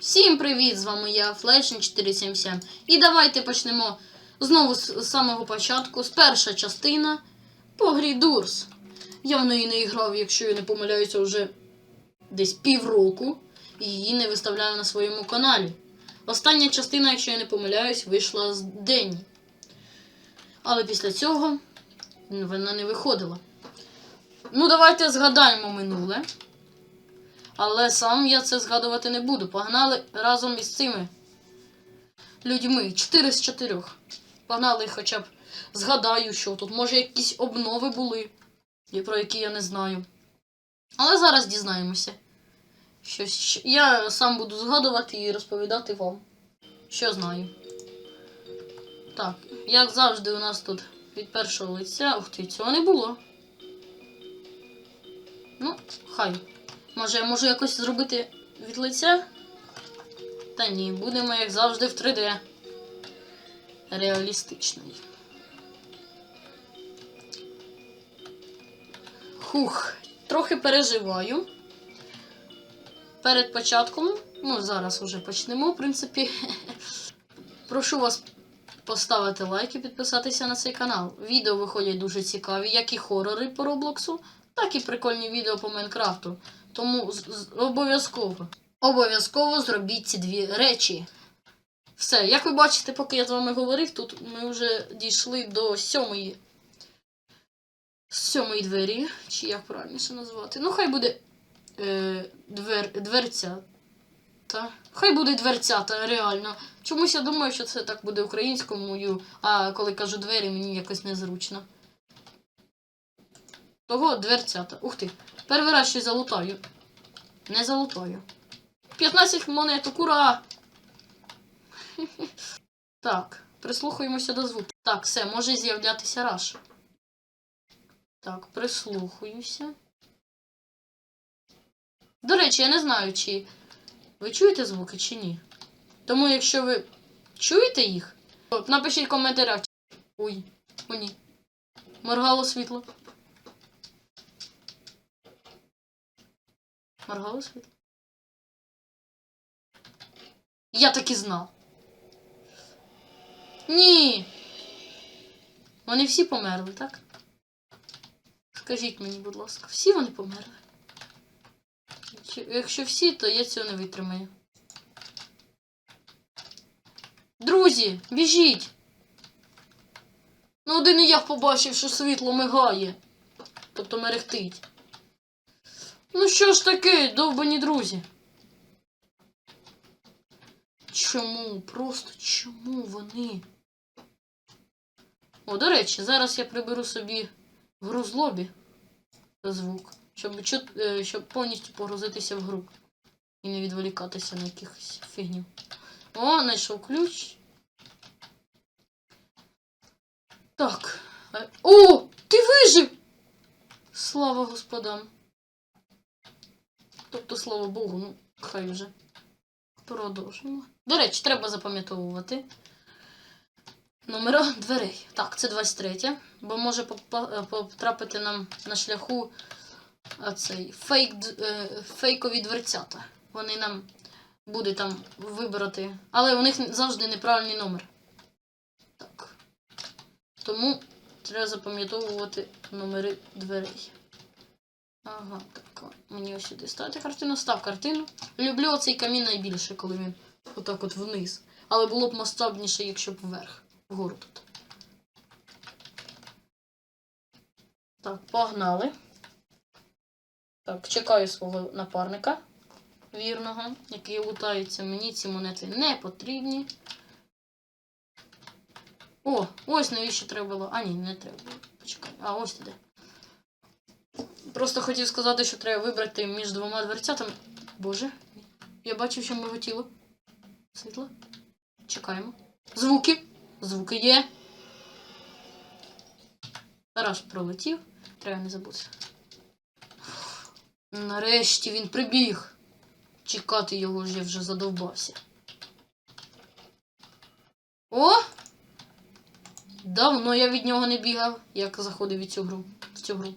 Всім привіт! З вами я, Flashing 477. І давайте почнемо знову з самого початку, з перша частина по грі Дурс. Я в неї не грав, якщо я не помиляюся, вже десь півроку. І її не виставляю на своєму каналі. Остання частина, якщо я не помиляюсь, вийшла з день. Але після цього вона не виходила. Ну, давайте згадаємо минуле. Але сам я це згадувати не буду. Погнали разом із цими людьми. 4 з 4. Погнали хоча б згадаю, що тут. Може якісь обнови були, про які я не знаю. Але зараз дізнаємося. Щось, я сам буду згадувати і розповідати вам, що знаю. Так, як завжди, у нас тут від першого лиця. Ух ти, цього не було. Ну, хай. Може, я можу якось зробити від лиця? Та ні, будемо, як завжди, в 3D. Реалістичний. Хух, трохи переживаю. Перед початком, ну, зараз уже почнемо, в принципі. Прошу вас поставити лайк і підписатися на цей канал. Відео виходять дуже цікаві, як і хорори по Роблоксу, так і прикольні відео по Майнкрафту. Тому обов'язково. Обов'язково зробіть ці дві речі. Все, як ви бачите, поки я з вами говорив, тут ми вже дійшли до сьомої. Сьомої двері, чи як правильніше назвати. Ну, хай буде е, двер, дверця. Та. Хай буде дверцята, реально. Чомусь я думаю, що це так буде українською а коли кажу двері, мені якось незручно. Того дверцята. Ух ти. Перший раз щось залутаю. Не залутаю. 15 монеток, ура! Так, прислухаємося до звуку. Так, все, може з'являтися раш. Так, прислухаюся. До речі, я не знаю, чи ви чуєте звуки, чи ні. Тому, якщо ви чуєте їх, то напишіть в коментарях. Ой, о ні. Моргало світло. Моргало світло. Я так і знав. Ні. Вони всі померли, так? Скажіть мені, будь ласка, всі вони померли? Якщо- всі, то я цього не витримаю. Друзі, біжіть! Ну, один і я побачив, що світло мигає. Тобто мерехтить. Ну що ж таке, довбані друзі? Чому? Просто чому вони? О, до речі, зараз я приберу собі в гру злобі звук, щоб, е, щоб повністю погрузитися в гру і не відволікатися на якихось фігнів. О, знайшов ключ. Так. Е, О! Ти вижив! Слава господам. Тобто, слава Богу, ну, хай вже. Продовжимо. До речі, треба запам'ятовувати. Номера дверей. Так, це 23. Бо може е, потрапити нам на шляху цей фейк, е, фейкові дверцята. Вони нам буде там вибрати. Але у них завжди неправильний номер. Так. Тому треба запам'ятовувати номери дверей. Ага, так. Мені ось сюди ставити картину. Став картину. Люблю оцей камінь найбільше, коли він отак от вниз. Але було б масштабніше, якщо б вверх. Вгору тут. Так, погнали. Так, чекаю свого напарника вірного, який лутається. Мені ці монети не потрібні. О, ось навіщо треба було. А, ні, не треба було. Почекай. А, ось туди. Просто хотів сказати, що треба вибрати між двома дверцятами. Боже, я бачив, що миготіло. Світло. Чекаємо. Звуки. Звуки є. Раз пролетів. Треба не забути. Нарешті він прибіг. Чекати його ж я вже задовбався. О! Давно я від нього не бігав, як заходив в цю гру. В цю гру.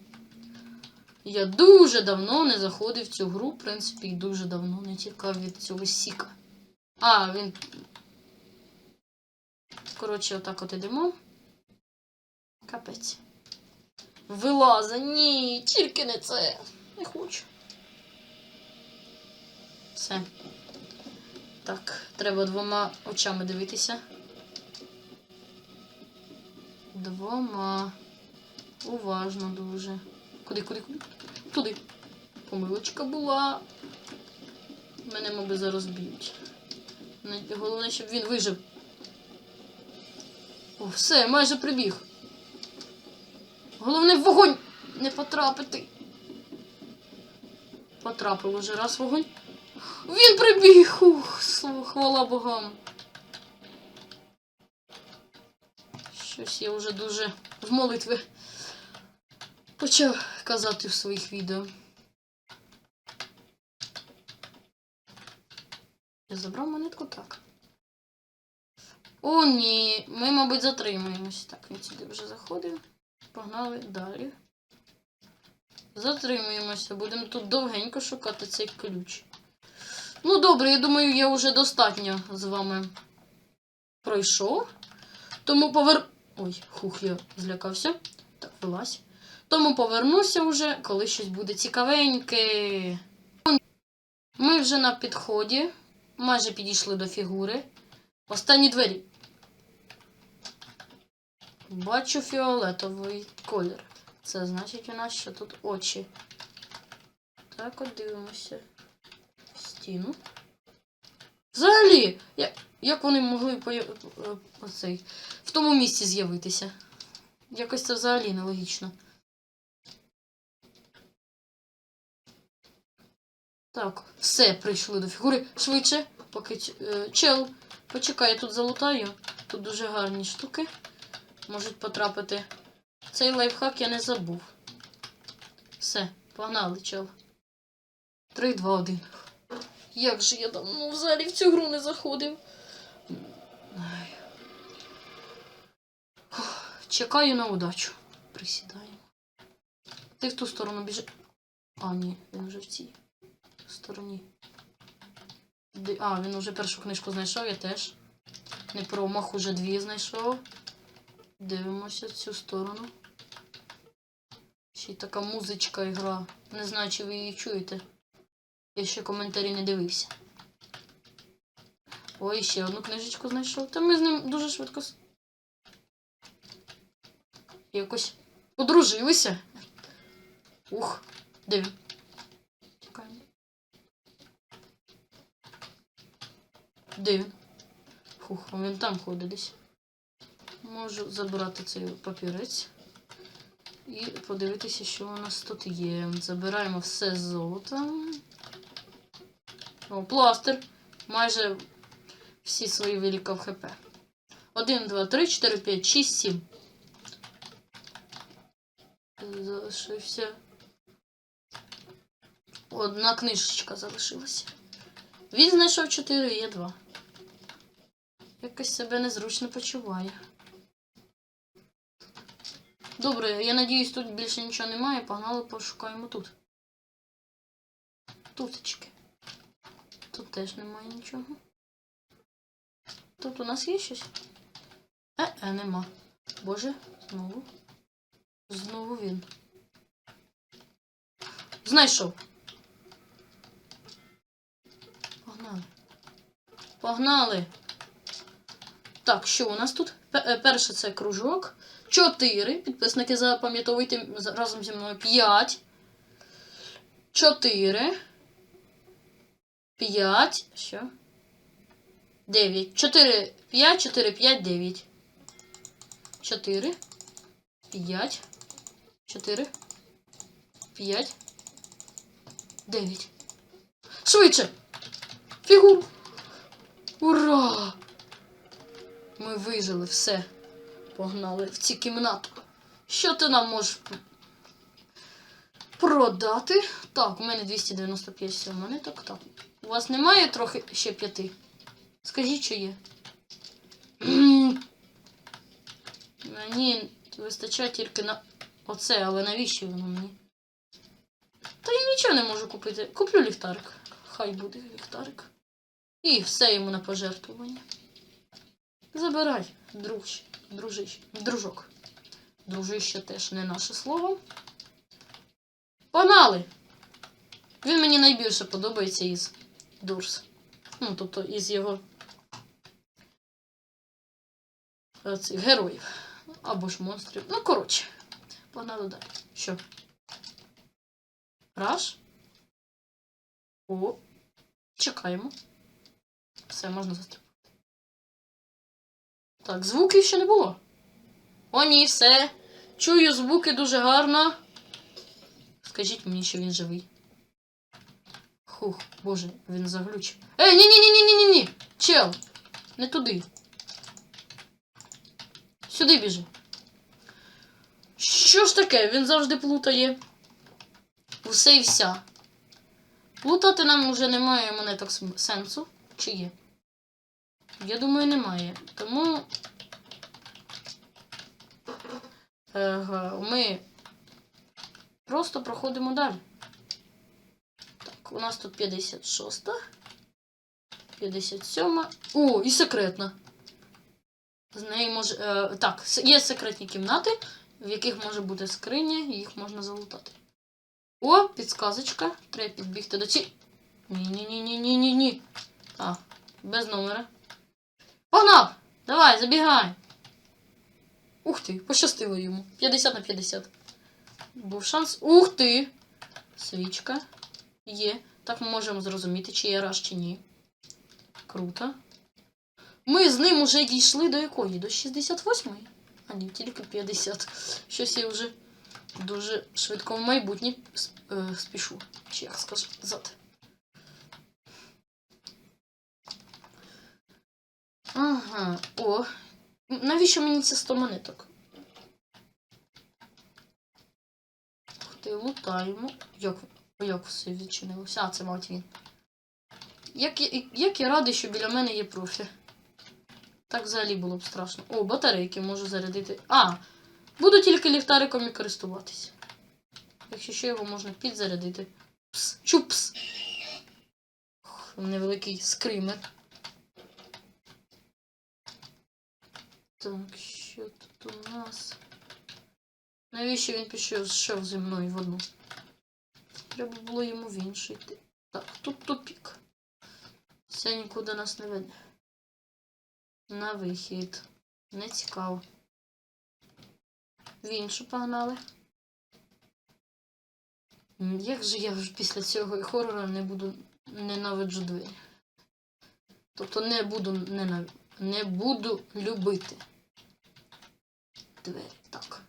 Я дуже давно не заходив в цю гру, в принципі, і дуже давно не тікав від цього сіка. А, він. Коротше, отак от ідемо. Капець. Вилаза, ні, тільки не це. Не хочу. Все. Так, треба двома очами дивитися. Двома. Уважно дуже. Куди, куди, куди? Туди. Помилочка була. Мене, мабуть, зараз б'ють. Головне, щоб він вижив. О, все, майже прибіг. Головне вогонь не потрапити. Потрапив уже раз вогонь. Він прибіг! Ух, хвала богам. Щось я вже дуже в молитви почав казати в своїх відео. Я забрав монетку так. О, ні. Ми, мабуть, затримаємось. Так, він сюди вже заходив. Погнали далі. Затримуємося. Будемо тут довгенько шукати цей ключ. Ну, добре, я думаю, я вже достатньо з вами пройшов. Тому повер. Ой, хух, я злякався. Так, вилазь. Тому повернуся вже, коли щось буде цікавеньке. Ми вже на підході. Майже підійшли до фігури. Останні двері. Бачу фіолетовий колір. Це значить у нас що тут очі. Так, от дивимося. Стіну. Взагалі, як, як вони могли е, оцей, в тому місці з'явитися? Якось це взагалі нелогічно. Так, все, прийшли до фігури. Швидше, поки е, чел. Почекай, я тут залутаю. Тут дуже гарні штуки. Можуть потрапити. Цей лайфхак я не забув. Все, погнали, чел. 3, 2, 1. Як же я давно взагалі в цю гру не заходив. Чекаю на удачу. Присідаємо. Ти в ту сторону біжи. А, ні, він вже в цій стороні. А, він уже першу книжку знайшов, я теж. Не промах, уже дві знайшов. Дивимося цю сторону. Ще й така музичка і гра. Не знаю, чи ви її чуєте. Я ще коментарі не дивився. Ой, ще одну книжечку знайшов. Та ми з ним дуже швидко. Якось подружилися. Ух, де він? Чекаємо. Де він? Фух, він там ходить десь. Можу забрати цей папірець. І подивитися, що у нас тут є. Забираємо все золото. О, пластир. Майже всі свої виліка в ХП. 1, 2, 3, 4, 5, 6, 7. Залишився. Одна книжечка залишилася. Він знайшов 4, є 2. Якось себе незручно почуває. Добре, я надіюсь, тут більше нічого немає. Погнали, пошукаємо тут. Тутечки. Тут теж немає нічого. Тут у нас є щось? Е, е, нема. Боже, знову. Знову він. Знайшов. Погнали. Погнали. Так, що у нас тут? Е, Перше це кружок. Чотири. Підписники запам'ятовуйте разом зі мною. П'ять. Чотири. П'ять. Що? Дев'ять. Чотири. П'ять, чотири, п'ять, дев'ять. Чотири. П'ять. Чотири. П'ять. Дев'ять. Швидше! Фігуру! Ура! Ми вижили все. Погнали в цю кімнату. Що ти нам можеш продати? Так, у мене 295 всього монеток. Так. У вас немає трохи ще п'яти? Скажіть, що є. Мені вистачає тільки на оце, але навіщо воно мені? Та я нічого не можу купити. Куплю ліхтарик. Хай буде ліхтарик. І все йому на пожертвування. Забирай, друж, дружище, дружок. Дружище теж не наше слово. Погнали! Він мені найбільше подобається із Дурс. Ну, тобто із його е, цих героїв. Або ж монстрів. Ну, коротше. Погнали далі. Що? Раш? О. Чекаємо. Все, можна застрибати. Так, звуків ще не було. О, ні, все. Чую звуки дуже гарно. Скажіть мені, що він живий. Хух, боже, він заглючив. Ей, ні, ні, ні, ні, ні, ні, ні. Чел. Не туди. Сюди біжи. Що ж таке? Він завжди плутає. Усе і вся. Плутати нам вже немає монеток сенсу. Чи є? Я думаю, немає. Тому. Ми просто проходимо далі. Так, у нас тут 56. 57. О, і секретна. З неї може. Е, так, є секретні кімнати, в яких може бути скриня, і їх можна залутати. О, підсказочка. Треба підбігти до ці. Ні-ні-ні-ні-ні-ні. А, без номера. Погнав! Давай, забігай. Ух ти, пощастило йому. 50 на 50. Був шанс. Ух ти! Свічка. Є. Так ми можемо зрозуміти, чи є раз, чи ні. Круто. Ми з ним уже дійшли до якої? До 68-ї? А ні, тільки 50. Щось я вже дуже швидко в майбутнє е, спішу. Чи як сказати. Ага, о. Навіщо мені ці 100 монеток? Ти, лутаємо. Як, як все відчинилося? А, це мабуть він. Як, як я радий, що біля мене є профі. Так взагалі було б страшно. О, батарейки можу зарядити. А! Буду тільки ліхтариком і користуватись. Якщо що його можна підзарядити. Пс, чупс. Невеликий скример. Так, що тут у нас? Навіщо він пішов зі мною в одну? Треба було йому в іншу йти. Так, тут тупік. Це нікуди нас не веде. На вихід. Не цікаво. В іншу погнали. Як же я вже після цього хорора не буду ненавиджу двері. Тобто не буду ненав... не буду любити двері. Так.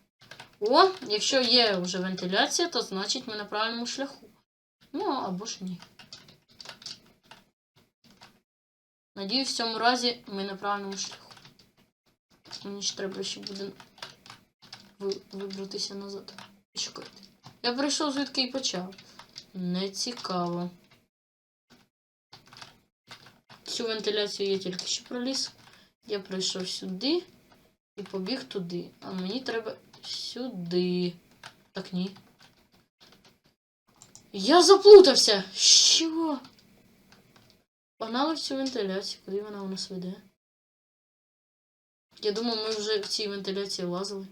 О, якщо є вже вентиляція, то значить ми на правильному шляху. Ну, або ж ні. Надіюсь, в цьому разі ми на правильному шляху. Мені ж треба ще буде вибратися назад. Чекайте. Я прийшов звідки і почав. Не цікаво. Цю вентиляцію я тільки що проліз. Я прийшов сюди і побіг туди. А мені треба сюди. Так ні. Я заплутався! Що? Погнали в цю вентиляцію, куди вона у нас веде? Я думав, ми вже в цій вентиляції лазили.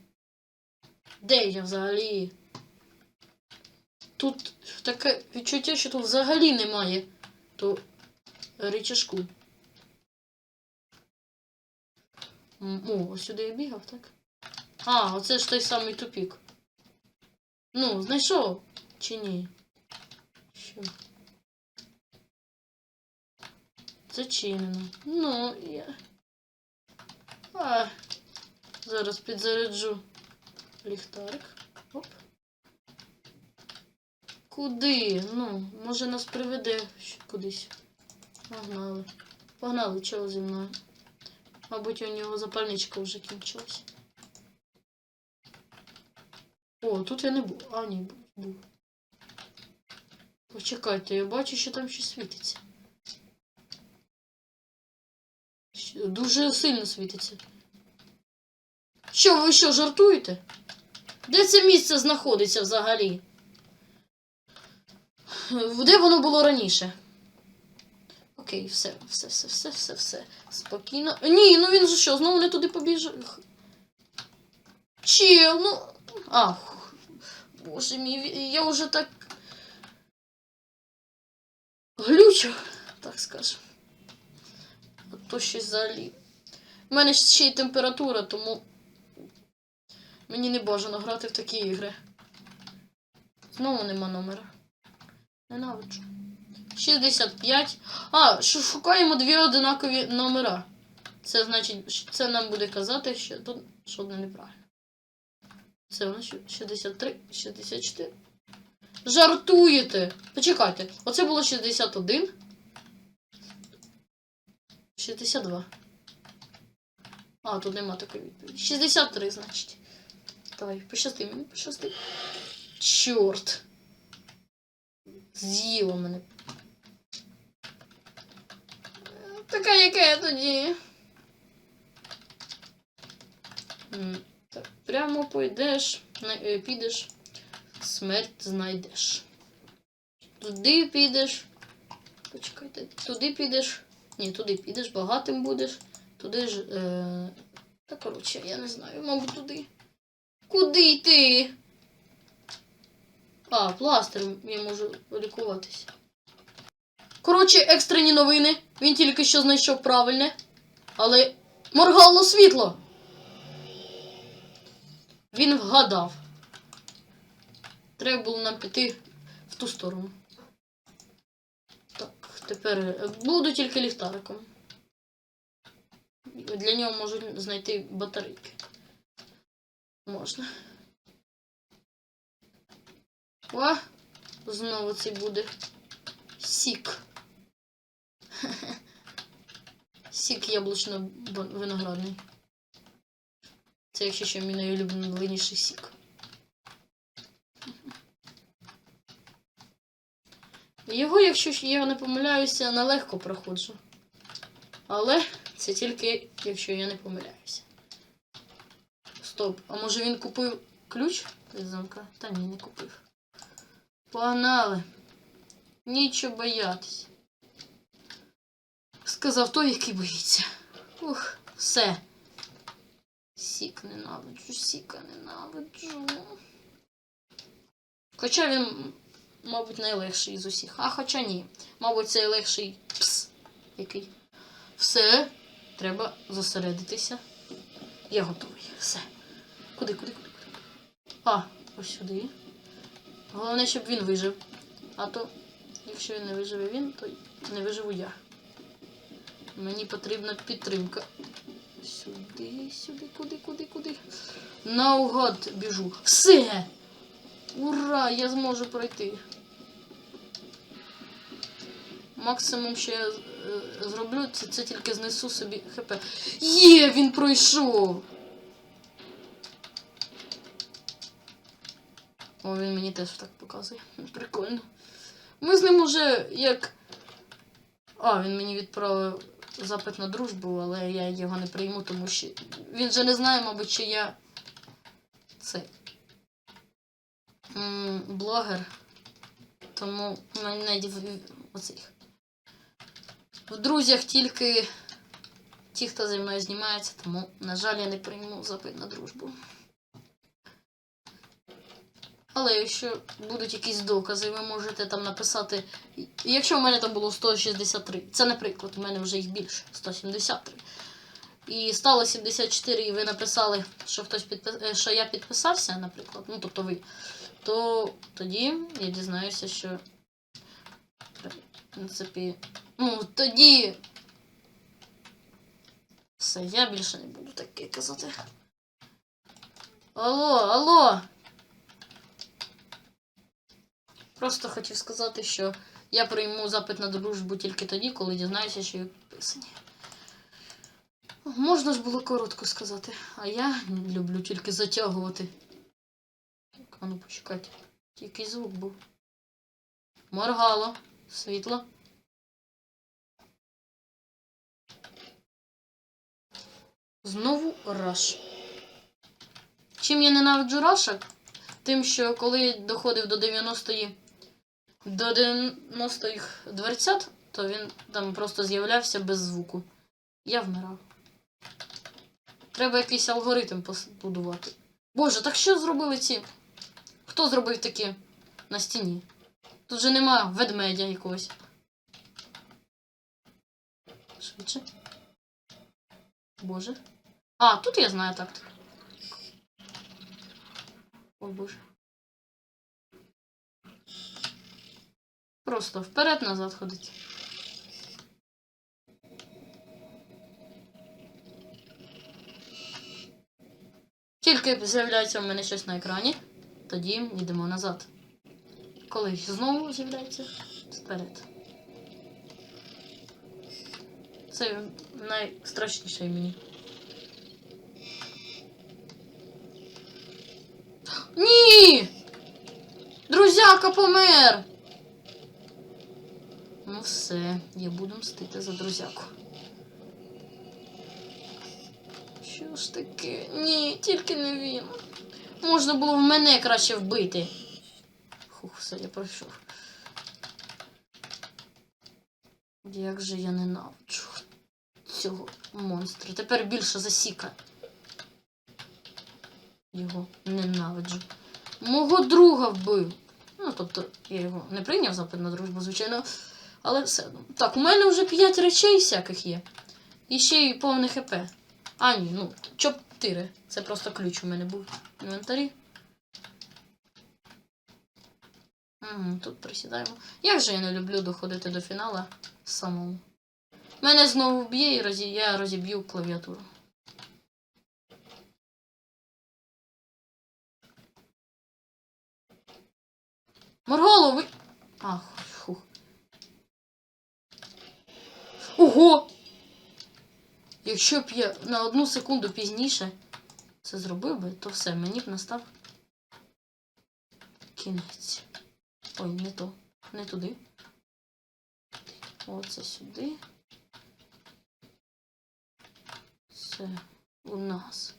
Де я взагалі? Тут таке відчуття, що тут взагалі немає то рычажку. О, ось сюди я бігав, так? А, оце ж той самий тупік. Ну, знайшов чи ні? Що? Зачинено. Ну, я. А, зараз підзаряджу ліхтарик. Оп. Куди? Ну, може нас приведе кудись. Погнали. Погнали, чого зі мною. Мабуть, у нього запальничка вже кінчилась. О, тут я не був. А, ні, був. Почекайте, я бачу, що там щось світиться. Дуже сильно світиться. Що, ви що, жартуєте? Де це місце знаходиться взагалі? Де воно було раніше? Окей, все, все, все, все, все, все. Спокійно. Ні, ну він же що, знову не туди побіжав. Чел, ну. Ах. Боже мій, я вже так. Глючу, так скажемо. То щось взагалі. У мене ще й температура, тому мені не бажано грати в такі ігри. Знову нема номера. Ненавиджу. 65. А, шукаємо дві одинакові номера. Це значить, це нам буде казати, що тут що неправильно. Це воно 63, 64. Жартуєте! Почекайте, оце було 61. 62. А, тут нема такої відповіді. 63, значить. Давай, пощасти мені, пощасти. Чорт. З'їло мене. Така, яка я тоді. Прямо пойдеш, е, підеш, смерть знайдеш. Туди підеш. Почекайте, туди підеш. Ні, туди підеш, багатим будеш. Туди ж. Е... Та коротше, я не знаю, мабуть, туди. Куди йти? А, пластиром я можу лікуватися. Коротше, екстрені новини. Він тільки що знайшов правильне. Але моргало світло. Він вгадав. Треба було нам піти в ту сторону. Так, тепер буду тільки ліхтариком. Для нього можуть знайти батарейки. Можна. О, знову цей буде сік. Сік яблучно-виноградний. Це якщо що мій найулюбленіший сік. Його, якщо я не помиляюся, нелегко проходжу. Але це тільки якщо я не помиляюся. Стоп, а може він купив ключ від замка? Та ні, не купив. Погнали. Нічого боятись. Сказав той, який боїться. Ух, все. Сік ненавиджу, сіка ненавиджу. Хоча він, мабуть, найлегший з усіх. А хоча ні. Мабуть, це легший пс. Який. Все. Треба зосередитися. Я готовий. Все. Куди, куди, куди, куди? А, ось сюди. Головне, щоб він вижив. А то, якщо він не виживе він, то не виживу я. Мені потрібна підтримка. Сюди, сюди, куди, куди, куди. Наугад біжу. Все! Ура! Я зможу пройти. Максимум, що я е, зроблю, це, це тільки знесу собі хп. Є, він пройшов! О, він мені теж так показує. Прикольно. Ми з ним уже як. А, він мені відправив запит на дружбу, але я його не прийму, тому що він же не знає, мабуть, що я цей блогер. Тому мене оцих. В друзях тільки ті, хто зі мною знімається, тому, на жаль, я не прийму запит на дружбу. Але якщо будуть якісь докази, ви можете там написати. Якщо в мене там було 163, це наприклад, у мене вже їх більше 173. І стало 74, і ви написали, що хтось підпис... е, що я підписався, наприклад, ну тобто ви, то тоді я дізнаюся, що в принципі. Ну, тоді. Все, я більше не буду таке казати. Алло, алло! Просто хотів сказати, що я прийму запит на дружбу тільки тоді, коли дізнаюся, що ви підписані. Можна ж було коротко сказати, а я люблю тільки затягувати. Так, а ну почекайте. Тільки звук був. Моргало. Світло. Знову раш. Чим я ненавиджу раша? Тим, що коли доходив до 90-ї до 90-х дверцят, то він там просто з'являвся без звуку. Я вмирав. Треба якийсь алгоритм побудувати. Боже, так що зробили ці? Хто зробив такі на стіні? Тут же нема ведмедя якогось. Швидше. Боже. А, тут я знаю тактику. О боже. Просто вперед-назад ходить. Тільки з'являється в мене щось на екрані, тоді йдемо назад. Коли знову з'являється вперед. Це найстрашніше мені. Ні! Друзяка помер! Ну все, я буду мстити за друзяку. Що ж таке? Ні, тільки не він. Можна було в мене краще вбити. Хух, все, я пройшов. Як же я ненавиджу цього монстра. Тепер більше засіка. Його ненавиджу. Мого друга вбив. Ну, тобто, я його не прийняв запит на дружбу, звичайно. Але все одно. Так, у мене вже 5 речей всяких є. І ще й повне хп. А, ні, ну, 4. Це просто ключ у мене був інвентарі. Угу, тут присідаємо. Як же я не люблю доходити до фінала самому. Мене знову вб'є і розі... я розіб'ю клавіатуру. Морголо, ви. Ах, фух. Ого! Якщо б я на одну секунду пізніше це зробив би, то все, мені б настав кінець. Ой, не то. Не туди. Оце сюди. Це у нас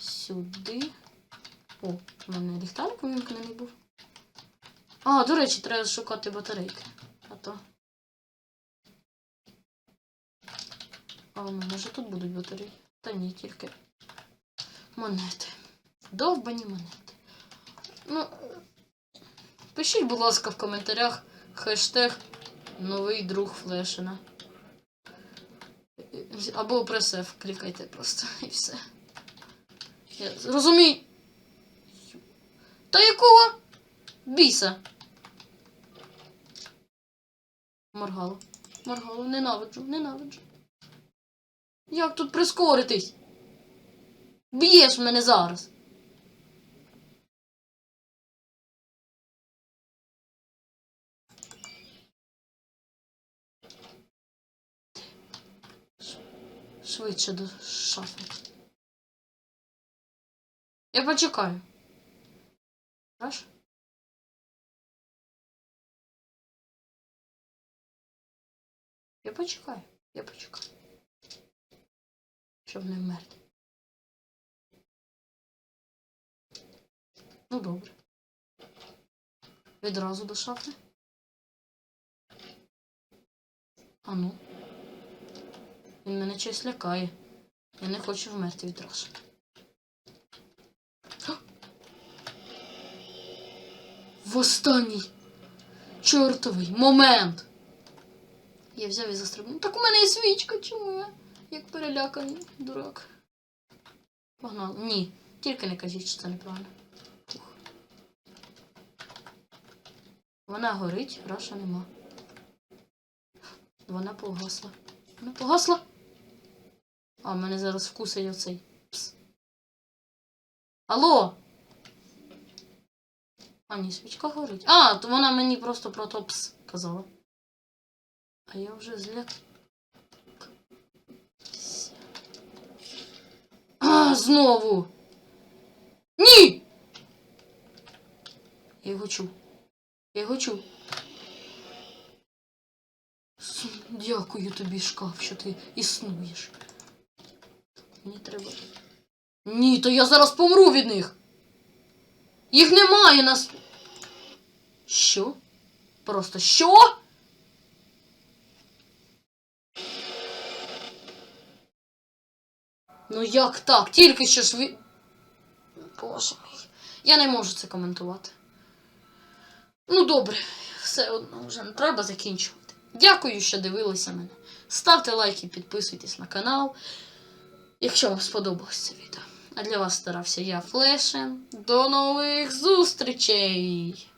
сюди. О, у мене ліхтарик увімкнений був. А, до речі, треба шукати батарейки. А то. А у мене вже тут будуть батареї. Та ні, тільки монети. Довбані монети. Ну, пишіть, будь ласка, в коментарях хештег новий друг Флешина. Або пресеф клікайте просто і все. Я розумію. Та якого біса? Моргало. Моргало, ненавиджу, ненавиджу. Як тут прискоритись? Б'єш мене зараз. Швидше до шафи. Я почекаю. Хорошо? Я почекаю. Я почекаю. Щоб не вмерти. Ну добре. Відразу до шафи. А ну. Він мене щось лякає. Я не хочу вмерти відразу. В останній чортовий момент. Я взяв і застрибнув. Так у мене є свічка, чому я? Як переляканий дурак. Погнали. Ні, тільки не кажіть, що це неправильно. Ух. Вона горить, раша нема. Вона погасла. Вона погасла. А, мене зараз вкусить оцей. Пс. Алло! А, ні, свічка горить. А, то вона мені просто про то пс казала. А я вже зляк. А, знову. Ні! Я його чув. Я його чув. Дякую тобі, шкаф, що ти існуєш. Мені треба. Ні, то я зараз помру від них. Їх немає нас. Що? Просто що? Ну як так? Тільки що ж ви. Боже мій. Я не можу це коментувати. Ну добре, все одно вже не треба закінчувати. Дякую, що дивилися мене. Ставте лайки, підписуйтесь на канал, якщо вам сподобалось це відео. А для вас старався я Флешен. До нових зустрічей!